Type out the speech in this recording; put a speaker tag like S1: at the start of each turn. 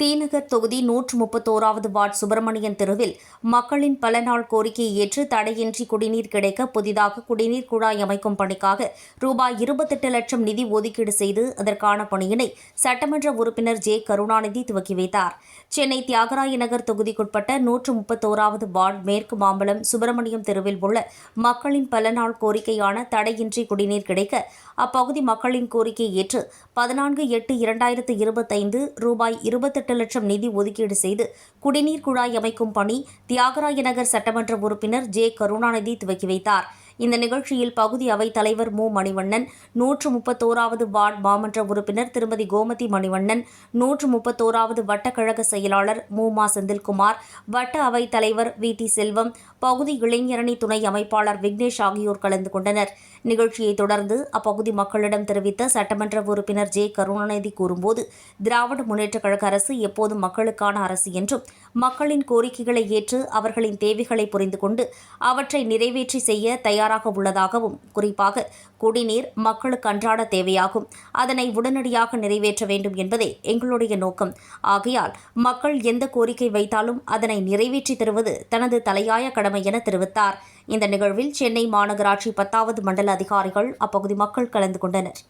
S1: தீநகர் தொகுதி நூற்று முப்பத்தோராவது வார்டு சுப்பிரமணியன் தெருவில் மக்களின் பல நாள் கோரிக்கையை ஏற்று தடையின்றி குடிநீர் கிடைக்க புதிதாக குடிநீர் குழாய் அமைக்கும் பணிக்காக ரூபாய் இருபத்தெட்டு லட்சம் நிதி ஒதுக்கீடு செய்து அதற்கான பணியினை சட்டமன்ற உறுப்பினர் ஜே. கருணாநிதி துவக்கி வைத்தார். சென்னை தியாகராய நகர் தொகுதிக்குட்பட்ட நூற்று முப்பத்தோராவது வார்டு மேற்கு மாம்பலம் சுப்பிரமணியம் தெருவில் உள்ள மக்களின் பல நாள் கோரிக்கையான தடையின்றி குடிநீர் கிடைக்க அப்பகுதி மக்களின் கோரிக்கையை ஏற்று பதினான்கு எட்டு இரண்டாயிரத்து இருபத்தைந்து ரூபாய் இருபத்தெட்டு லட்சம் நிதி ஒதுக்கீடு செய்து குடிநீர் குழாய் அமைக்கும் பணி தியாகராய நகர் சட்டமன்ற உறுப்பினர் ஜே. கருணாநிதி துவக்கி வைத்தார். இந்த நிகழ்ச்சியில் பகுதி அவைத் தலைவர் மு. மணிவண்ணன் நூற்று முப்பத்தோராவது வார்டு மாமன்ற உறுப்பினர் திருமதி கோமதி மணிவண்ணன் நூற்று முப்பத்தோராவது வட்டக்கழக செயலாளர் மு. மா. செந்தில்குமார் வட்ட அவைத் தலைவர் வி. டி. செல்வம் பகுதி இளைஞரணி துணை அமைப்பாளர் விக்னேஷ் ஆகியோர் கலந்து கொண்டனர். நிகழ்ச்சியை தொடர்ந்து அப்பகுதி மக்களிடம் தெரிவித்த சட்டமன்ற உறுப்பினர் ஜே. கருணாநிதி கூறும்போது திராவிட முன்னேற்றக் கழக அரசு எப்போதும் மக்களுக்கான அரசு என்றும் மக்களின் கோரிக்கைகளை ஏற்று அவர்களின் தேவைகளை புரிந்து கொண்டு அவற்றை நிறைவேற்றி செய்ய தயாராக உள்ளதாகவும் குறிப்பாக குடிநீர் மக்களுக்கு அன்றாட தேவையாகும். அதனை உடனடியாக நிறைவேற்ற வேண்டும் என்பதே எங்களுடைய நோக்கம். ஆகையால் மக்கள் எந்த கோரிக்கை வைத்தாலும் அதனை நிறைவேற்றி தருவது தனது தலையாய கடமை என தெரிவித்தார். இந்த நிகழ்வில் சென்னை மாநகராட்சி பத்தாவது மண்டல அதிகாரிகள் அப்பகுதி மக்கள் கலந்து கொண்டனர்.